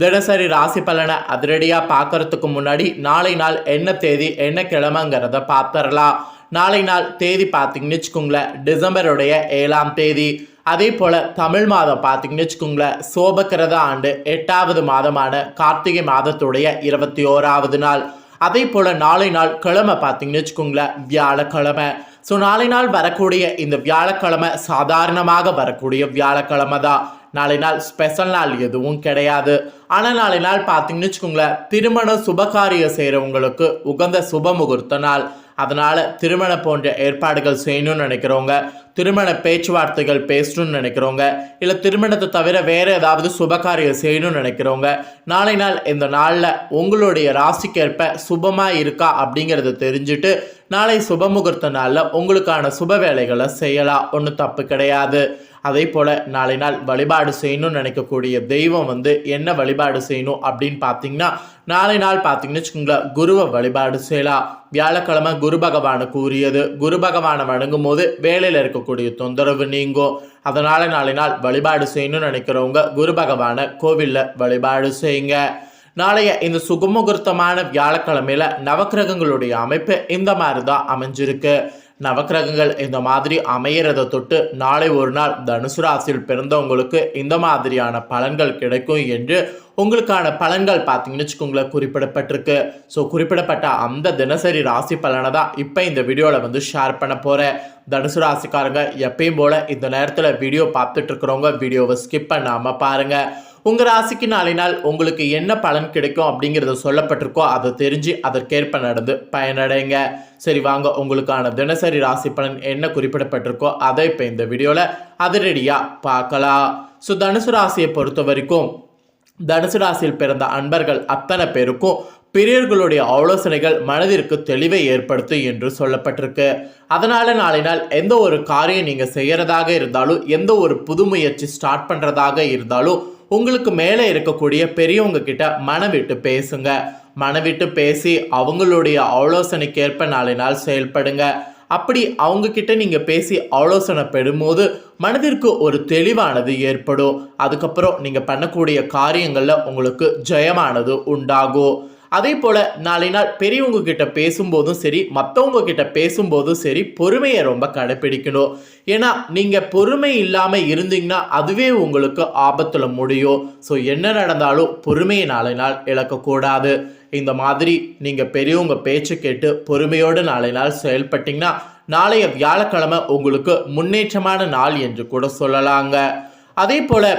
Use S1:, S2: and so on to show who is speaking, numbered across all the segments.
S1: தினசரி ராசி பலனை அதிரடியாக பார்க்கறதுக்கு முன்னாடி நாளை நாள் என்ன தேதி என்ன கிழமைங்கிறத பார்த்துடலாம். நாளை நாள் தேதி பார்த்தீங்கன்னு வச்சுக்கோங்களேன் டிசம்பருடைய ஏழாம் தேதி. அதே போல் தமிழ் மாதம் பார்த்தீங்கன்னு வச்சுக்கோங்களேன் சோபக்கிரத ஆண்டு எட்டாவது மாதமான கார்த்திகை மாதத்துடைய இருபத்தி ஓராவது நாள். அதே போல் நாளை நாள் கிழமை பார்த்தீங்கன்னு வச்சுக்கோங்களேன் வியாழக்கிழமை. ஸோ நாளை நாள் வரக்கூடிய இந்த வியாழக்கிழமை சாதாரணமாக வரக்கூடிய வியாழக்கிழமை தான் நாளை நாள் ஸ்பெஷல் நாள் எதுவும் கிடையாது. ஆனால் நாளை நாள் பார்த்தீங்கன்னு வச்சுக்கோங்களேன் திருமண சுபகாரியம் செய்கிறவங்களுக்கு உகந்த சுப முகூர்த்த நாள். அதனால் திருமணம் போன்ற ஏற்பாடுகள் செய்யணும்னு நினைக்கிறவங்க திருமண பேச்சுவார்த்தைகள் பேசணும்னு நினைக்கிறவங்க இல்லை திருமணத்தை தவிர வேறு ஏதாவது சுபகாரியம் செய்யணும்னு நினைக்கிறவங்க நாளை நாள் இந்த நாளில் உங்களுடைய ராசிக்கேற்ப சுபமாக இருக்கா அப்படிங்கிறத தெரிஞ்சுட்டு நாளை சுபமுகூர்த்த நாளில் உங்களுக்கான சுப வேலைகளை செய்யலாம். ஒன்றும் தப்பு கிடையாது. அதே போல் நாளை நாள் வழிபாடு செய்யணும்னு நினைக்கக்கூடிய தெய்வம் வந்து என்ன வழிபாடு செய்யணும் அப்படின்னு பார்த்தீங்கன்னா நாளை நாள் பார்த்தீங்கன்னு வச்சுக்கோங்களேன் குருவை வழிபாடு செய்யலாம் வியாழக்கிழமை குரு பகவானை கூறியது. குரு பகவானை வணங்கும் போது வேலையில் இருக்கக்கூடிய தொந்தரவு நீங்கும். அதனால் நாளை நாள் வழிபாடு செய்யணும்னு நினைக்கிறவங்க குரு பகவானை கோவிலில் வழிபாடு செய்யுங்க. நாளைய இந்த சுகமுகூர்த்தமான வியாழக்கிழமையில நவக்கிரகங்களுடைய அமைப்பு இந்த மாதிரி தான் அமைஞ்சிருக்கு. நவக்கிரகங்கள் இந்த மாதிரி அமையறதை தொட்டு நாளை ஒரு நாள் தனுசு ராசியில் பிறந்தவங்களுக்கு இந்த மாதிரியான பலன்கள் கிடைக்கும் என்று உங்களுக்கான பலன்கள் பார்த்தீங்கன்னு வச்சுக்கோங்களேன் குறிப்பிடப்பட்டிருக்கு. ஸோ குறிப்பிடப்பட்ட அந்த தினசரி ராசி பலனை தான் இப்போ இந்த வீடியோவில் வந்து ஷேர் பண்ண போகிறேன் தனுசு ராசிக்காரங்க எப்பயும் போல் இந்த நேரத்தில் வீடியோ பார்த்துட்ருக்குறவங்க வீடியோவை ஸ்கிப் பண்ணாமல் பாருங்கள் உங்கள் ராசிக்கு நாளை நாள் உங்களுக்கு என்ன பலன் கிடைக்கும் அப்படிங்கிறத சொல்லப்பட்டிருக்கோ அதை தெரிஞ்சு அதற்கேற்ப நடந்து பயனடைங்க. சரி வாங்க உங்களுக்கான தினசரி ராசி பலன் என்ன குறிப்பிடப்பட்டிருக்கோ அதை இப்போ இந்த வீடியோவில் அதிரடியாக பார்க்கலாம். ஸோ தனுசு ராசியை பொறுத்த வரைக்கும் தனுசு ராசியில் பிறந்த அன்பர்கள் அத்தனை பேருக்கும் பெரியவர்களுடைய ஆலோசனைகள் மனதிற்கு தெளிவை ஏற்படுத்தும் என்று சொல்லப்பட்டிருக்கு. அதனால நாளை நாள் எந்த ஒரு காரியம் நீங்கள் செய்யறதாக இருந்தாலும் எந்த ஒரு புது முயற்சி ஸ்டார்ட் பண்ணுறதாக இருந்தாலும் உங்களுக்கு மேலே இருக்கக்கூடிய பெரியவங்க கிட்ட மனவிட்டு பேசுங்க. மனவிட்டு பேசி அவங்களுடைய ஆலோசனைக்கேற்ப நாளை நாள் செயல்படுங்க. அப்படி அவங்க கிட்ட நீங்க பேசி ஆலோசனை பெறும்போது மனதிற்கு ஒரு தெளிவானது ஏற்படும். அதுக்கப்புறம் நீங்க பண்ணக்கூடிய காரியங்கள்ல உங்களுக்கு ஜெயமானது உண்டாகும். அதே போல் நாளை நாள் பெரியவங்க கிட்ட பேசும்போதும் சரி மற்றவங்க கிட்ட பேசும்போதும் சரி பொறுமையை ரொம்ப கடைப்பிடிக்கணும் ஏன்னா நீங்கள் பொறுமை இல்லாமல் இருந்தீங்கன்னா அதுவே உங்களுக்கு ஆபத்தில் முடியும். ஸோ என்ன நடந்தாலும் பொறுமையை நாளை நாள் இழக்கக்கூடாது. இந்த மாதிரி நீங்கள் பெரியவங்க பேச்சு கேட்டு பொறுமையோடு நாளை நாள் செயல்பட்டீங்கன்னா நாளைய வியாழக்கிழமை உங்களுக்கு முன்னேற்றமான நாள் என்று கூட சொல்லலாங்க. அதே போல்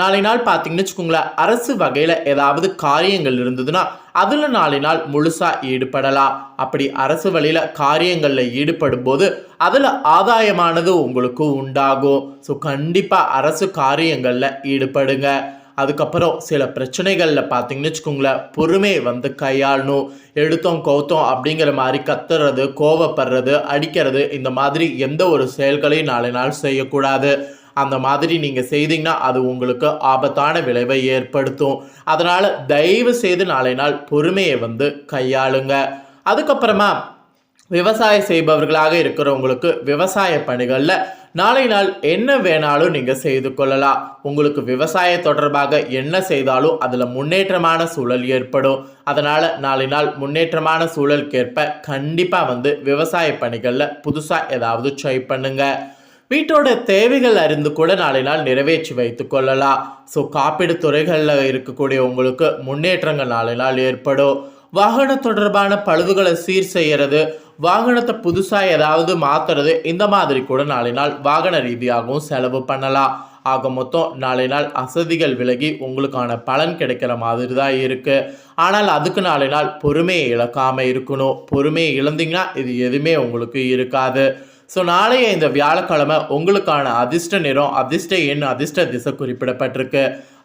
S1: நாளை நாள் பார்த்தீங்கன்னு வச்சுக்கோங்களேன் அரசு வகையில் ஏதாவது காரியங்கள் இருந்ததுன்னா அதில் நாளை நாள் முழுசாக ஈடுபடலாம். அப்படி அரசு வழியில் காரியங்களில் ஈடுபடும் போது அதில் ஆதாயமானது உங்களுக்கு உண்டாகும். ஸோ கண்டிப்பாக அரசு காரியங்களில் ஈடுபடுங்க. அதுக்கப்புறம் சில பிரச்சனைகளில் பார்த்தீங்கன்னு வச்சுக்கோங்களேன் பொறுமையை வந்து கையாளணும். எடுத்தோம் கௌத்தோம் அப்படிங்கிற மாதிரி கத்துறது கோவப்படுறது அடிக்கிறது இந்த மாதிரி எந்த ஒரு செயல்களையும் நாளை நாள் செய்யக்கூடாது. அந்த மாதிரி நீங்கள் செய்தீங்கன்னா அது உங்களுக்கு ஆபத்தான விளைவை ஏற்படுத்தும். அதனால் தயவு செய்து நாளை நாள் பொறுமையை வந்து கையாளுங்க. அதுக்கப்புறமா விவசாயம் செய்பவர்களாக இருக்கிறவங்களுக்கு விவசாய பணிகளில் நாளை நாள் என்ன வேணாலும் நீங்கள் செய்து கொள்ளலாம். உங்களுக்கு விவசாய தொடர்பாக என்ன செய்தாலும் அதில் முன்னேற்றமான சூழல் ஏற்படும். அதனால் நாளை நாள் முன்னேற்றமான சூழலுக்கேற்ப கண்டிப்பாக வந்து விவசாய பணிகளில் புதுசாக ஏதாவது ட்ரை பண்ணுங்கள் வீட்டோட தேவைகள் அறிந்து கூட நாளை நாள் நிறைவேற்றி வைத்து கொள்ளலாம். ஸோ காப்பீடு துறைகளில் இருக்கக்கூடிய உங்களுக்கு முன்னேற்றங்கள் நாளை நாள் ஏற்படும். வாகன தொடர்பான பழுதுகளை சீர் செய்யறது வாகனத்தை புதுசாக ஏதாவது மாற்றுறது இந்த மாதிரி கூட நாளை நாள் வாகன ரீதியாகவும் செலவு பண்ணலாம். ஆக மொத்தம் நாளை நாள் அசதிகள் விலகி உங்களுக்கான பலன் கிடைக்கிற மாதிரி தான் இருக்குது ஆனால் அதுக்கு நாளை நாள் பொறுமையை இழக்காமல் இருக்கணும். பொறுமையை இழந்தீங்கன்னா இது எதுவுமே உங்களுக்கு இருக்காது. ஸோ நாளைய இந்த வியாழக்கிழமை உங்களுக்கான அதிர்ஷ்ட நிறம் அதிர்ஷ்ட எண் அதிர்ஷ்ட திசை குறிப்பிடப்பட்டிருக்கு.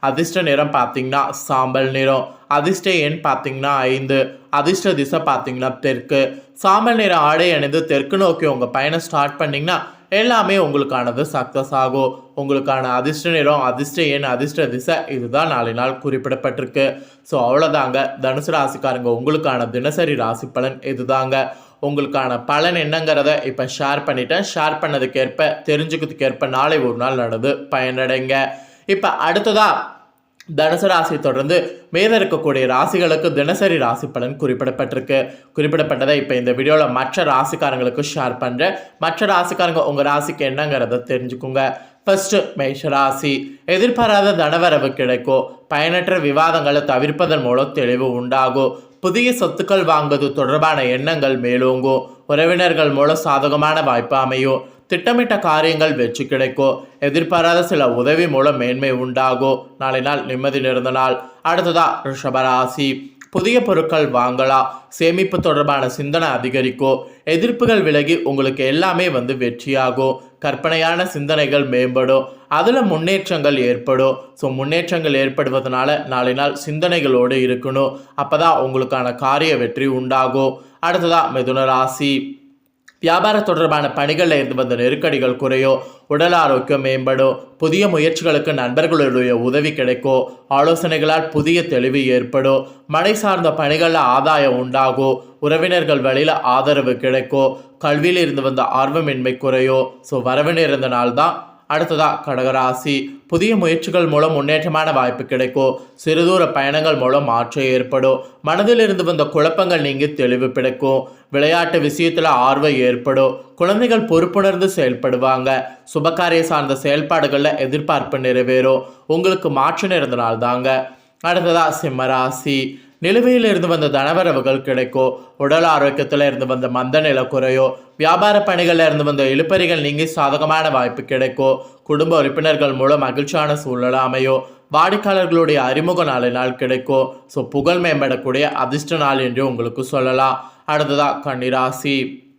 S1: அதிர்ஷ்ட நிறம் பார்த்தீங்கன்னா சாம்பல் நிறம் அதிர்ஷ்ட எண் பார்த்தீங்கன்னா ஐந்து அதிர்ஷ்ட திசை பார்த்தீங்கன்னா தெற்கு. சாம்பல் நிற ஆடை அணிந்து தெற்கு நோக்கி உங்கள் பயணம் ஸ்டார்ட் பண்ணிங்கன்னா எல்லாமே உங்களுக்கானது சக்ஸஸ் ஆகும். உங்களுக்கான அதிர்ஷ்ட நிறம் அதிர்ஷ்ட எண் அதிர்ஷ்ட திசை இதுதான் நாளை நாள் குறிப்பிடப்பட்டிருக்கு. ஸோ அவ்வளோதாங்க தனுசு ராசிக்காரங்க உங்களுக்கான தினசரி ராசி பலன் இதுதாங்க. உங்களுக்கான பலன் என்னங்கிறத இப்போ ஷேர் பண்ணிட்டேன். ஷேர் பண்ணதுக்கேற்ப தெரிஞ்சுக்கிறதுக்கேற்ப நாளை ஒரு நாள் நடந்து பயனடைங்க. இப்போ அடுத்ததாக தனுசு ராசி தொடர்ந்து மீதம் இருக்கக்கூடிய ராசிகளுக்கு தினசரி ராசி பலன் குறிப்பிடப்பட்டிருக்கு. குறிப்பிடப்பட்டதை இப்போ இந்த வீடியோவில் மற்ற ராசிக்காரங்களுக்கு ஷேர் பண்ணுறேன் மற்ற ராசிக்காரங்க உங்கள் ராசிக்கு என்னங்கிறத தெரிஞ்சுக்கோங்க. ஃபஸ்ட்டு மேஷ ராசி. எதிர்பாராத தனவரவு கிடைக்கும். பயனற்ற விவாதங்களை தவிர்ப்பதன் மூலம் தெளிவு உண்டாகும். புதிய சொத்துக்கள் வாங்குவது தொடர்பான எண்ணங்கள் மேலோங்கும் உறவினர்கள் மூலம் சாதகமான வாய்ப்பு அமையும் திட்டமிட்ட காரியங்கள் வெற்றி கிடைக்கும் எதிர்பாராத சில உதவி மூலம் மேன்மை உண்டாகும் நாளை நாள் நிம்மதி நிறந்த நாள். அடுத்ததா ரிஷபராசி. புதிய பொருட்கள் வாங்கலாம். சேமிப்பு தொடர்பான சிந்தனை அதிகரிக்கும் எதிர்ப்புகள் விலகி உங்களுக்கு எல்லாமே வந்து வெற்றியாகும் கற்பனையான சிந்தனைகள் மேம்படும். அதில் முன்னேற்றங்கள் ஏற்படும். ஸோ முன்னேற்றங்கள் ஏற்படுவதனால நாளை நாள் சிந்தனைகளோடு இருக்கணும். அப்போ தான் உங்களுக்கான காரிய வெற்றி உண்டாகும். அடுத்ததாக மிதுன ராசி. வியாபார தொடர்பான பணிகளில் இருந்து வந்த நெருக்கடிகள் குறையும். உடல் ஆரோக்கியம் மேம்படும். புதிய முயற்சிகளுக்கு நண்பர்களுடைய உதவி கிடைக்கும். ஆலோசனைகளால் புதிய தெளிவு ஏற்படும். மனை சார்ந்த பணிகளில் ஆதாயம் உண்டாகும். உறவினர்கள் வழியில் ஆதரவு கிடைக்கும். கல்வியில் இருந்து வந்த ஆர்வமின்மை குறையும். ஸோ வரவு இருந்த நாள் தான் அடுத்ததா கடகராசி. புதிய முயற்சிகள் மூலம் முன்னேற்றமான வாய்ப்பு கிடைக்கும். சிறுதூர பயணங்கள் மூலம் மாற்றம் ஏற்படும். மனதில் இருந்து வந்த குழப்பங்கள் நீங்கி தெளிவு கிடைக்கும் விளையாட்டு விஷயத்தில் ஆர்வம் ஏற்படும். குழந்தைகள் பொறுப்புணர்ந்து செயல்படுவாங்க. சுபகாரிய சார்ந்த செயல்பாடுகளில் எதிர்பார்ப்பு நிறைவேறும். உங்களுக்கு மாற்றம் இருந்தனால்தாங்க. அடுத்ததா சிம்மராசி நிலுவையில் இருந்து வந்த தனவரவுகள் கிடைக்கோ உடல் ஆரோக்கியத்தில் இருந்து வந்த மந்த நிலை வியாபார பணிகளில் இருந்து வந்த இழுப்பறிகள் நீங்கி சாதகமான வாய்ப்பு கிடைக்கோ குடும்ப உறுப்பினர்கள் மூலம் மகிழ்ச்சியான சூழல் அமையோ வாடிக்கையாளர்களுடைய அறிமுக நாளை நாள் கிடைக்கும் ஸோ புகழ் மேம்படக்கூடிய அதிர்ஷ்ட நாள் என்று உங்களுக்கு சொல்லலாம். அடுத்ததாக கன்னிராசி.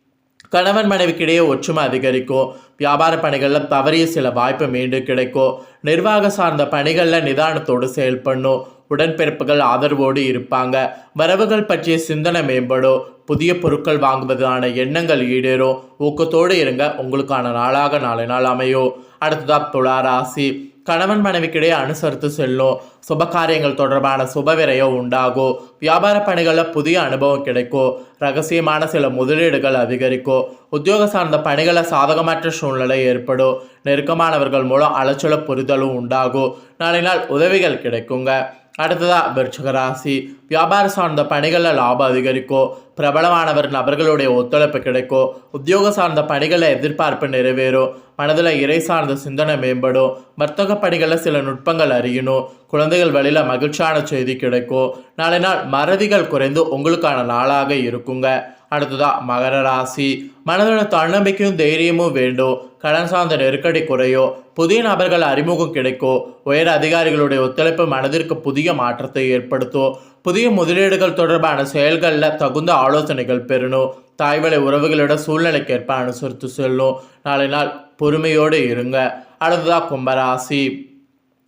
S1: கணவன் மனைவிக்கிடையே ஒற்றுமை அதிகரிக்கும். வியாபார பணிகளில் தவறிய சில வாய்ப்பு மீண்டும் கிடைக்கும். நிர்வாக சார்ந்த பணிகளில் நிதானத்தோடு செயல்படணும். உடன்பிறப்புகள் ஆதரவோடு இருப்பாங்க. வரவுகள் பற்றிய சிந்தனை மேம்படும். புதிய பொருட்கள் வாங்குவதான எண்ணங்கள் ஈடேறும். ஊக்கத்தோடு இருங்க. உங்களுக்கான நாளாக நாளை நாள் அமையும். அடுத்ததாக துளாராசி கணவன் மனைவிக்கிடையே அனுசரித்து செல்லும் சுப காரியங்கள் தொடர்பான சுபவிரயம் உண்டாகும் வியாபார பணிகளில் புதிய அனுபவம் கிடைக்கும் ரகசியமான சில முதலீடுகள் அதிகரிக்கும் உத்தியோக சார்ந்த பணிகளை சாதகமற்ற சூழ்நிலை ஏற்படும் நெருக்கமானவர்கள் மூலம் அலைச்சல புரிதலும் உண்டாகும் நாளை நாள் உதவிகள் கிடைக்குங்க. அடுத்ததா விருச்சிக ராசி வியாபார சார்ந்த பணிகளில் லாபம் அதிகரிக்கும் பிரபலமானவர் நபர்களுடைய ஒத்துழைப்பு கிடைக்கும் உத்தியோக சார்ந்த பணிகளில் எதிர்பார்ப்பு நிறைவேறும் மனதில் இறை சார்ந்த சிந்தனை மேம்படும் வர்த்தக பணிகளில் சில நுட்பங்கள் அறியணும் குழந்தைகள் வழியில் மகிழ்ச்சியான செய்தி கிடைக்கும் நாளை நாள் மறதிகள் குறைந்து உங்களுக்கான நாளாக இருக்குங்க அடுத்ததா மகர ராசி. மனதோட தன்னம்பிக்கையும் தைரியமும் வேண்டும். கடன் சார்ந்த நெருக்கடி குறையோ புதிய நபர்கள் அறிமுகம் கிடைக்கும் உயர் அதிகாரிகளுடைய ஒத்துழைப்பு மனதிற்கு புதிய மாற்றத்தை ஏற்படுத்தும் புதிய முதலீடுகள் தொடர்பான செயல்களில் தகுந்த ஆலோசனைகள் பெறணும் தாய்வழி உறவுகளோட சூழ்நிலைக்கேற்ப அனுசரித்து செல்லும் நாளை நாள் பொறுமையோடு இருங்க. அடுத்ததா கும்பராசி.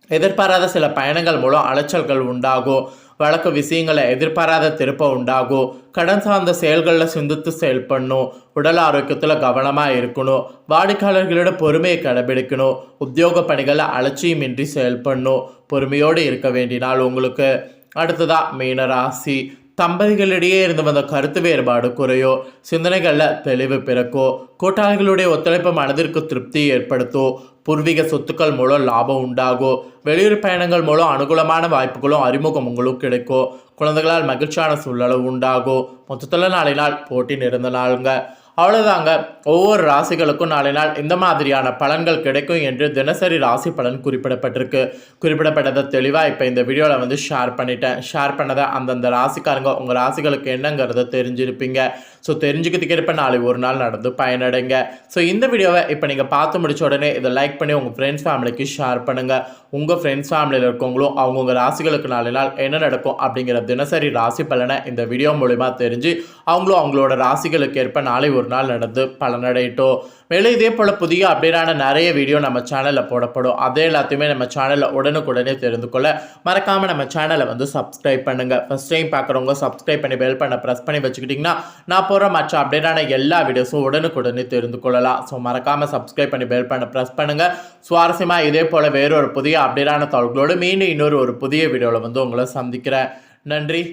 S1: எதிர்பாராத சில பயணங்கள் மூலம் அலைச்சல்கள் உண்டாகும் வழக்கு விஷயங்களை எதிர்பாராத திருப்பம் உண்டாகும் கடன் சார்ந்த செயல்களில் சிந்தித்து செயல்படணும் உடல் ஆரோக்கியத்தில் கவனமாக இருக்கணும் வாடிக்கையாளர்களோட பொறுமையை கடைபிடிக்கணும் உத்தியோக பணிகளை அலட்சியமின்றி செயல்படணும் பொறுமையோடு இருக்க வேண்டினால் உங்களுக்கு அடுத்ததா மீனராசி தம்பதிகளிடையே இருந்து வந்த கருத்து வேறுபாடு குறையோ சிந்தனைகளில் தெளிவு பிறக்கோ கூட்டாளிகளுடைய ஒத்துழைப்பு மனதிற்கு திருப்தி ஏற்படுத்தும் பூர்வீக சொத்துக்கள் மூலம் லாபம் உண்டாகும் வெளியூர் பயணங்கள் மூலம் அனுகூலமான வாய்ப்புகளும் அறிமுகம் உங்களுக்கு கிடைக்கும் குழந்தைகளால் மகிழ்ச்சியான சூழலும் உண்டாகும் மொத்தத்தில் நாளை நாள் போட்டி நிறைந்த நாளுங்க. அவ்வளோதாங்க ஒவ்வொரு ராசிகளுக்கும் நாளை நாள் இந்த மாதிரியான பலன்கள் கிடைக்கும் என்று தினசரி ராசி பலன் குறிப்பிடப்பட்டிருக்கு. குறிப்பிடப்பட்டதை தெளிவாக இப்போ இந்த வீடியோவில் வந்து ஷேர் பண்ணிட்டேன். ஷேர் பண்ணதை அந்தந்த ராசிக்காரங்க உங்கள் ராசிகளுக்கு என்னங்கிறத தெரிஞ்சிருப்பீங்க. ஸோ தெரிஞ்சுக்கிறதுக்கு இருப்ப நாளை ஒரு நாள் நடந்து பயனடைங்க. ஸோ இந்த வீடியோவை இப்போ நீங்கள் பார்த்து முடிச்ச உடனே இதை லைக் பண்ணி உங்கள் ஃப்ரெண்ட்ஸ் ஃபேமிலிக்கு ஷேர் பண்ணுங்கள் உங்கள் ஃப்ரெண்ட்ஸ் ஃபேமிலியில் இருக்கவங்களும் அவங்கவுங்க ராசிகளுக்கு நாளை நாள் என்ன நடக்கும் அப்படிங்கிற தினசரி ராசி பலனை இந்த வீடியோ மூலிமா தெரிஞ்சு அவங்களும் அவங்களோட ராசிகளுக்கு ஏற்ப நாளை ஒரு ஒரு நாள் நடந்து பலனடையட்டும் மேலும் இதே போல் புதிய அப்டேட்டான நிறைய வீடியோ நம்ம சேனலில் போடப்படும். அதே எல்லாத்தையுமே நம்ம சேனலில் உடனுக்குடனே தெரிந்து கொள்ள மறக்காமல் நம்ம சேனலை வந்து சப்ஸ்கிரைப் பண்ணுங்கள் ஃபஸ்ட் டைம் பார்க்குறவங்க சப்ஸ்கிரைப் பண்ணி பெல் பண்ண ப்ரெஸ் பண்ணி வச்சுக்கிட்டிங்கன்னா நான் போகிற மற்ற அப்டேட்டான எல்லா வீடியோஸும் உடனுக்குடனே தெரிந்து கொள்ளலாம். ஸோ மறக்காமல் சப்ஸ்கிரைப் பண்ணி பெல் பண்ண ப்ரெஸ் பண்ணுங்கள் சுவாரஸ்யமாக இதே போல் வேறொரு புதிய அப்டேட்டான தகவல்களோடு மீண்டும் இன்னொரு ஒரு புதிய வீடியோவில் வந்து உங்களை சந்திக்கிறேன். நன்றி.